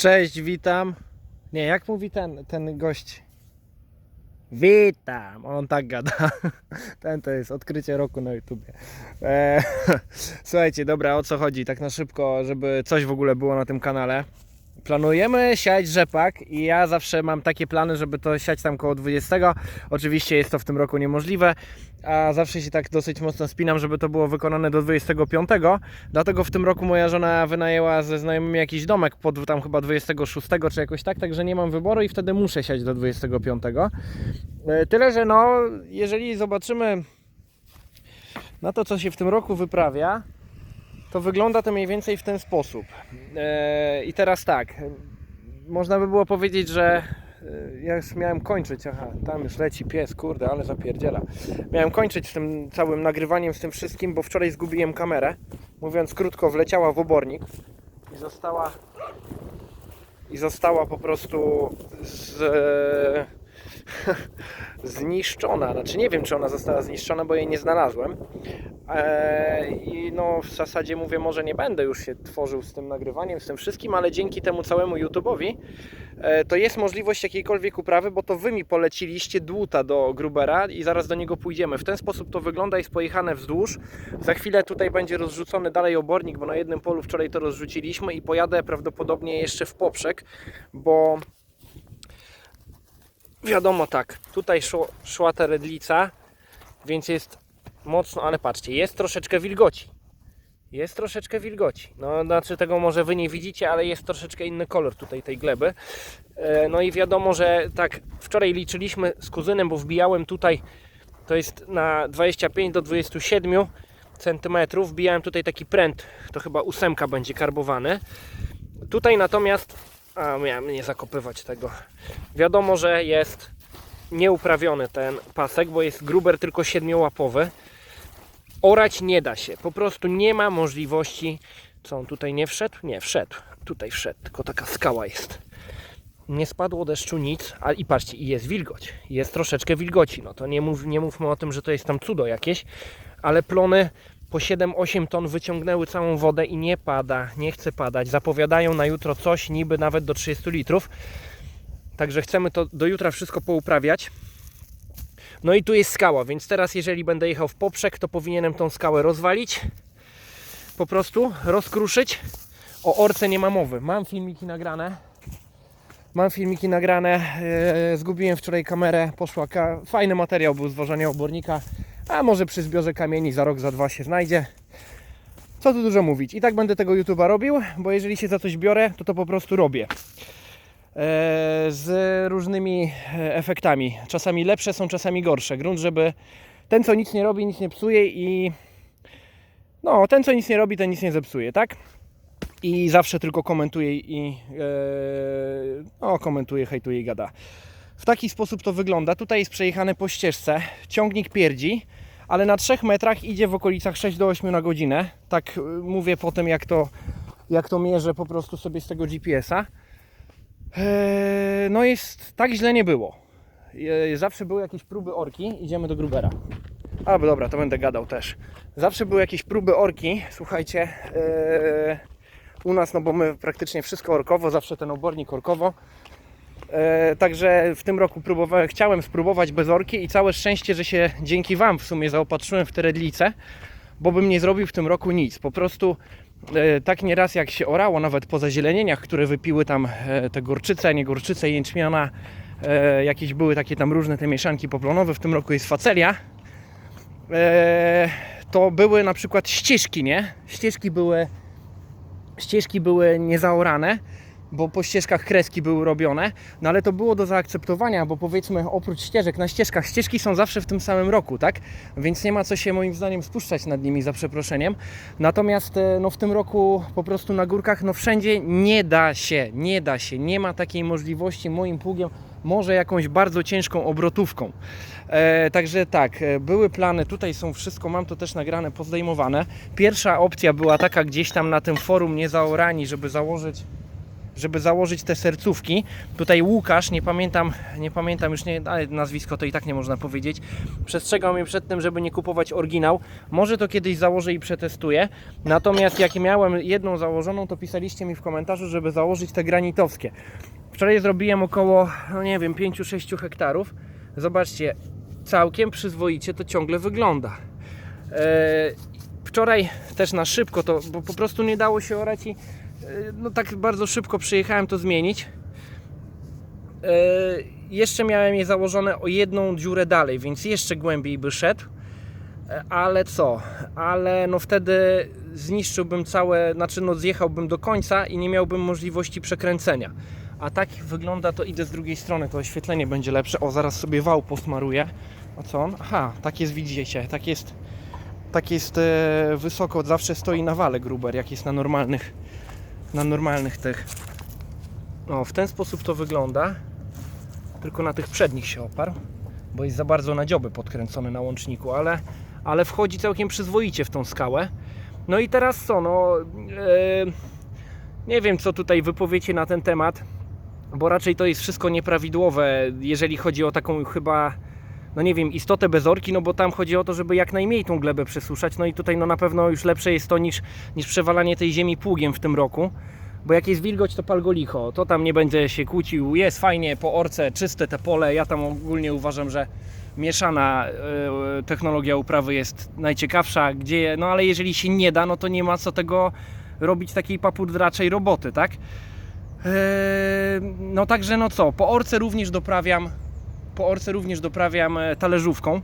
Cześć, witam. Nie, jak mówi ten, ten gość? Witam. On tak gada. Ten to jest odkrycie roku na YouTubie. E, słuchajcie, dobra, o co chodzi? Tak na szybko, żeby coś w ogóle było na tym kanale. Planujemy siać rzepak i ja zawsze mam takie plany, żeby to siać tam koło 20. Oczywiście jest to w tym roku niemożliwe, a zawsze się tak dosyć mocno spinam, żeby to było wykonane do 25. Dlatego w tym roku moja żona wynajęła ze znajomymi jakiś domek pod tam chyba 26 czy jakoś tak, także nie mam wyboru i wtedy muszę siać do 25. E, Tyle, że no, jeżeli zobaczymy na to, co się w tym roku wyprawia, to wygląda to mniej więcej w ten sposób. E, I teraz tak, można by było powiedzieć, że e, ja już miałem kończyć, aha, tam już leci pies, kurde, ale zapierdziela. Miałem kończyć z tym całym nagrywaniem, z tym wszystkim, bo wczoraj zgubiłem kamerę. Mówiąc krótko, wleciała w obornik i została i została po prostu z, zniszczona. Znaczy nie wiem, czy ona została zniszczona, bo jej nie znalazłem. Eee, I no w zasadzie mówię, może nie będę już się tworzył z tym nagrywaniem, z tym wszystkim, ale dzięki temu całemu YouTube'owi e, to jest możliwość jakiejkolwiek uprawy, bo to Wy mi poleciliście dłuta do Grubera i zaraz do niego pójdziemy. W ten sposób to wygląda, jest pojechane wzdłuż. Za chwilę tutaj będzie rozrzucony dalej obornik, bo na jednym polu wczoraj to rozrzuciliśmy i pojadę prawdopodobnie jeszcze w poprzek, bo wiadomo tak, tutaj szło, szła ta redlica, więc jest mocno, ale patrzcie, jest troszeczkę wilgoci. Jest troszeczkę wilgoci. No, znaczy tego może wy nie widzicie, ale jest troszeczkę inny kolor tutaj tej gleby. E, No i wiadomo, że tak wczoraj liczyliśmy z kuzynem, bo wbijałem tutaj, to jest na 25 do 27 centymetrów. Wbijałem tutaj taki pręt, to chyba ósemka będzie karbowany. Tutaj natomiast, a miałem nie zakopywać tego. Wiadomo, że jest nieuprawiony ten pasek, bo jest gruber tylko siedmiołapowy. Orać nie da się, po prostu nie ma możliwości. Co on tutaj nie wszedł? Nie, wszedł. Tutaj wszedł, tylko taka skała jest. Nie spadło deszczu nic, a i patrzcie, i jest wilgoć. Jest troszeczkę wilgoci. No to nie, mów, nie mówmy o tym, że to jest tam cudo jakieś, ale plony po 7-8 ton wyciągnęły całą wodę i nie pada, nie chce padać. Zapowiadają na jutro coś, niby nawet do 30 litrów. Także chcemy to do jutra wszystko pouprawiać. No i tu jest skała, więc teraz jeżeli będę jechał w poprzek, to powinienem tą skałę rozwalić. Po prostu rozkruszyć. O orce nie ma mowy. Mam filmiki nagrane. Mam filmiki nagrane. Eee, zgubiłem wczoraj kamerę. Poszła fajny materiał był zwożenia obornika. A może przy zbiorze kamieni za rok, za dwa się znajdzie. Co tu dużo mówić. I tak będę tego YouTube'a robił, bo jeżeli się za coś biorę, to to po prostu robię e, z różnymi e, efektami. Czasami lepsze są, czasami gorsze. Grunt, żeby ten, co nic nie robi, nic nie psuje i no, ten, co nic nie robi, ten nic nie zepsuje, tak? I zawsze tylko komentuje i e, no, komentuje, hejtuje i gada. W taki sposób to wygląda. Tutaj jest przejechane po ścieżce. Ciągnik pierdzi, ale na 3 metrach idzie w okolicach 6 do 8 na godzinę. Tak y, mówię potem, jak to, jak to mierzę po prostu sobie z tego GPS-a. Eee, No jest, tak źle nie było. Eee, Zawsze były jakieś próby orki, idziemy do Grubera. A, dobra, to będę gadał też. Zawsze były jakieś próby orki, słuchajcie, eee, u nas, no bo my praktycznie wszystko orkowo, zawsze ten obornik orkowo. Eee, Także w tym roku próbowałem, chciałem spróbować bez orki i całe szczęście, że się dzięki Wam w sumie zaopatrzyłem w te redlice, bo bym nie zrobił w tym roku nic. Po prostu e, tak nieraz jak się orało, nawet po zazielenieniach, które wypiły tam e, te gorczyce, nie gorczyce, jęczmiana, e, jakieś były takie tam różne te mieszanki poplonowe, w tym roku jest facelia, e, to były na przykład ścieżki, nie? Ścieżki były, ścieżki były niezaorane, bo po ścieżkach kreski były robione, no ale to było do zaakceptowania, bo powiedzmy oprócz ścieżek, na ścieżkach, ścieżki są zawsze w tym samym roku, tak? Więc nie ma co się moim zdaniem spuszczać nad nimi za przeproszeniem. Natomiast e, no w tym roku po prostu na górkach, no wszędzie nie da się, nie da się, nie ma takiej możliwości moim pługiem, może jakąś bardzo ciężką obrotówką. E, także tak, e, były plany, tutaj są wszystko, mam to też nagrane, pozdejmowane. Pierwsza opcja była taka gdzieś tam na tym forum niezaorani, żeby założyć żeby założyć te sercówki. Tutaj Łukasz, nie pamiętam, nie pamiętam już nie, ale nazwisko to i tak nie można powiedzieć. Przestrzegał mnie przed tym, żeby nie kupować oryginał. Może to kiedyś założę i przetestuję. Natomiast jak miałem jedną założoną, to pisaliście mi w komentarzu, żeby założyć te granitowskie. Wczoraj zrobiłem około, no nie wiem, 5-6 hektarów. Zobaczcie, całkiem przyzwoicie to ciągle wygląda. Eee, wczoraj też na szybko to, bo po prostu nie dało się orać i e, no tak bardzo szybko przyjechałem to zmienić. E, jeszcze miałem je założone o jedną dziurę dalej, więc jeszcze głębiej by szedł. E, Ale co? Ale no wtedy zniszczyłbym całe, znaczy no zjechałbym do końca i nie miałbym możliwości przekręcenia. A tak wygląda to idę z drugiej strony, to oświetlenie będzie lepsze. O, zaraz sobie wał posmaruję. A co on? Aha, tak jest, widzicie, tak jest, tak jest e, wysoko, zawsze stoi na wale gruber, jak jest na normalnych, na normalnych tych. O, w ten sposób to wygląda. Tylko na tych przednich się oparł, bo jest za bardzo na dzioby podkręcony na łączniku, ale, ale wchodzi całkiem przyzwoicie w tą skałę. No i teraz co, no e, nie wiem co tutaj wypowiecie na ten temat, bo raczej to jest wszystko nieprawidłowe, jeżeli chodzi o taką chyba no nie wiem, istotę bezorki, no bo tam chodzi o to, żeby jak najmniej tą glebę przesuszać, no i tutaj no na pewno już lepsze jest to niż, niż przewalanie tej ziemi pługiem w tym roku, bo jak jest wilgoć, to pal go licho, to tam nie będzie się kłócił, jest fajnie po orce, czyste te pole, ja tam ogólnie uważam, że mieszana e, technologia uprawy jest najciekawsza, gdzie, no ale jeżeli się nie da, no to nie ma co tego robić takiej papudraczej roboty, tak? Eee, no także no co, po orce również doprawiam po orce również doprawiam e, talerzówką.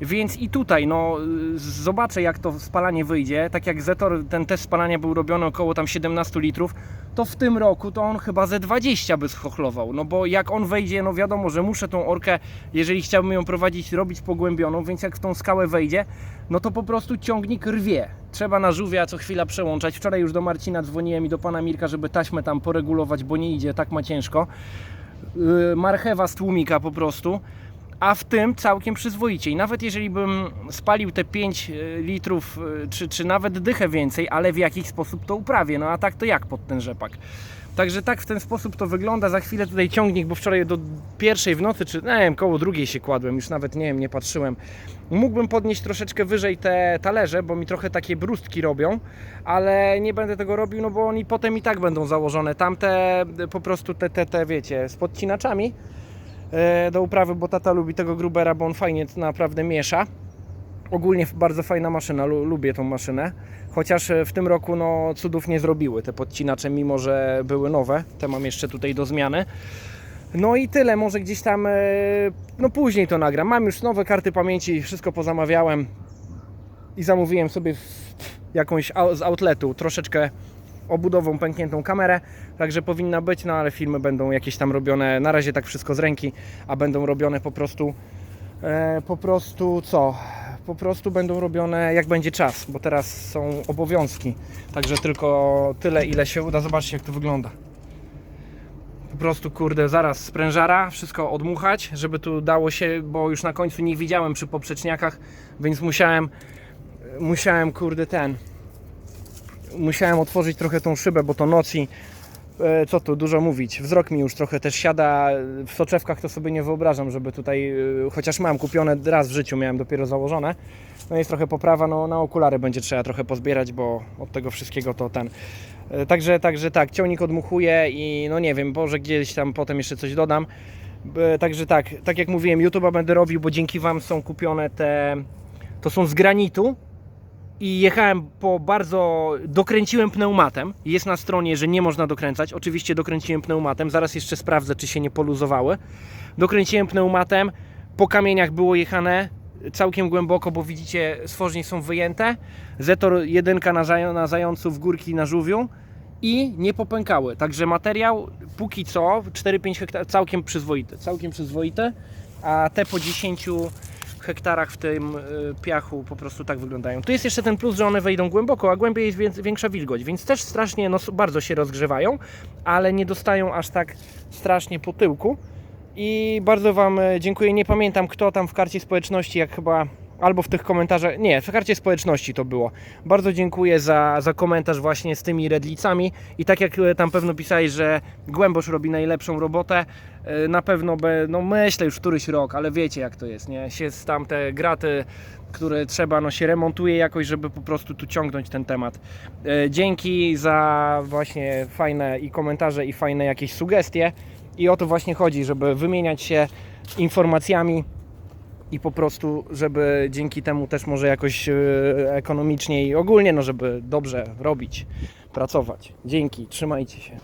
Więc i tutaj, no, zobaczę jak to spalanie wyjdzie. Tak jak Zetor, ten test spalania był robiony około tam 17 litrów, to w tym roku to on chyba ze 20 by schochlował. No bo jak on wejdzie, no wiadomo, że muszę tą orkę, jeżeli chciałbym ją prowadzić, robić pogłębioną, więc jak w tą skałę wejdzie, no to po prostu ciągnik rwie. Trzeba na żółwia co chwila przełączać. Wczoraj już do Marcina dzwoniłem i do pana Mirka, żeby taśmę tam poregulować, bo nie idzie, tak ma ciężko. Yy, marchewa z tłumika po prostu, a w tym całkiem przyzwoicie. I nawet jeżeli bym spalił te 5 litrów, yy, czy, czy nawet dychę więcej, ale w jakiś sposób to uprawię, no a tak to jak pod ten rzepak? Także tak w ten sposób to wygląda. Za chwilę tutaj ciągnik, bo wczoraj do pierwszej w nocy, czy nie wiem, koło drugiej się kładłem, już nawet nie wiem, nie patrzyłem. Mógłbym podnieść troszeczkę wyżej te talerze, bo mi trochę takie brustki robią, ale nie będę tego robił, no bo oni potem i tak będą założone. Tamte po prostu te, te, te wiecie, z podcinaczami e, do uprawy, bo tata lubi tego grubera, bo on fajnie naprawdę miesza. Ogólnie bardzo fajna maszyna, lu- lubię tą maszynę. Chociaż e, w tym roku no, cudów nie zrobiły te podcinacze, mimo że były nowe. Te mam jeszcze tutaj do zmiany. No i tyle, może gdzieś tam, e, no później to nagram. Mam już nowe karty pamięci, wszystko pozamawiałem i zamówiłem sobie jakąś z outletu troszeczkę obudową pękniętą kamerę, także powinna być, no ale filmy będą jakieś tam robione, na razie tak wszystko z ręki, a będą robione po prostu, e, po prostu co? Po prostu będą robione jak będzie czas, bo teraz są obowiązki, także tylko tyle ile się uda, zobaczcie jak to wygląda po prostu kurde zaraz sprężara, wszystko odmuchać, żeby tu dało się, bo już na końcu nie widziałem przy poprzeczniakach, więc musiałem musiałem kurde ten musiałem otworzyć trochę tą szybę, bo to noc i e, co tu dużo mówić, wzrok mi już trochę też siada, w soczewkach to sobie nie wyobrażam, żeby tutaj, e, chociaż mam kupione raz w życiu, miałem dopiero założone, no jest trochę poprawa, no na okulary będzie trzeba trochę pozbierać, bo od tego wszystkiego to ten, Także, także tak, ciągnik odmuchuje i no nie wiem, może gdzieś tam potem jeszcze coś dodam. E, Także tak, tak jak mówiłem, YouTube'a będę robił, bo dzięki Wam są kupione te, to są z granitu i jechałem po bardzo, dokręciłem pneumatem, jest na stronie, że nie można dokręcać, oczywiście dokręciłem pneumatem, zaraz jeszcze sprawdzę, czy się nie poluzowały. Dokręciłem pneumatem, po kamieniach było jechane, całkiem głęboko, bo widzicie, stworznie są wyjęte. Zetor jedynka na, zają, na zającu, w górki na żółwiu i nie popękały. Także materiał póki co 4-5 hektarów całkiem przyzwoity, całkiem przyzwoity, a te po 10 hektarach w tym y, piachu po prostu tak wyglądają. Tu jest jeszcze ten plus, że one wejdą głęboko, a głębiej jest większa wilgoć, więc też strasznie no, bardzo się rozgrzewają, ale nie dostają aż tak strasznie po tyłku. I bardzo Wam e, dziękuję. Nie pamiętam kto tam w karcie społeczności, jak chyba albo w tych komentarzach, nie, w karcie społeczności to było. Bardzo dziękuję za, za komentarz właśnie z tymi redlicami i tak jak e, tam pewno pisałeś, że Głębosz robi najlepszą robotę, e, na pewno, be, no myślę już któryś rok, ale wiecie jak to jest, nie? Się tam te graty, które trzeba, no się remontuje jakoś, żeby po prostu tu ciągnąć ten temat. E, Dzięki za właśnie fajne i komentarze i fajne jakieś sugestie i o to właśnie chodzi, żeby wymieniać się informacjami i po prostu, żeby dzięki temu też może jakoś e, ekonomicznie i ogólnie, no żeby dobrze robić, pracować. Dzięki, trzymajcie się.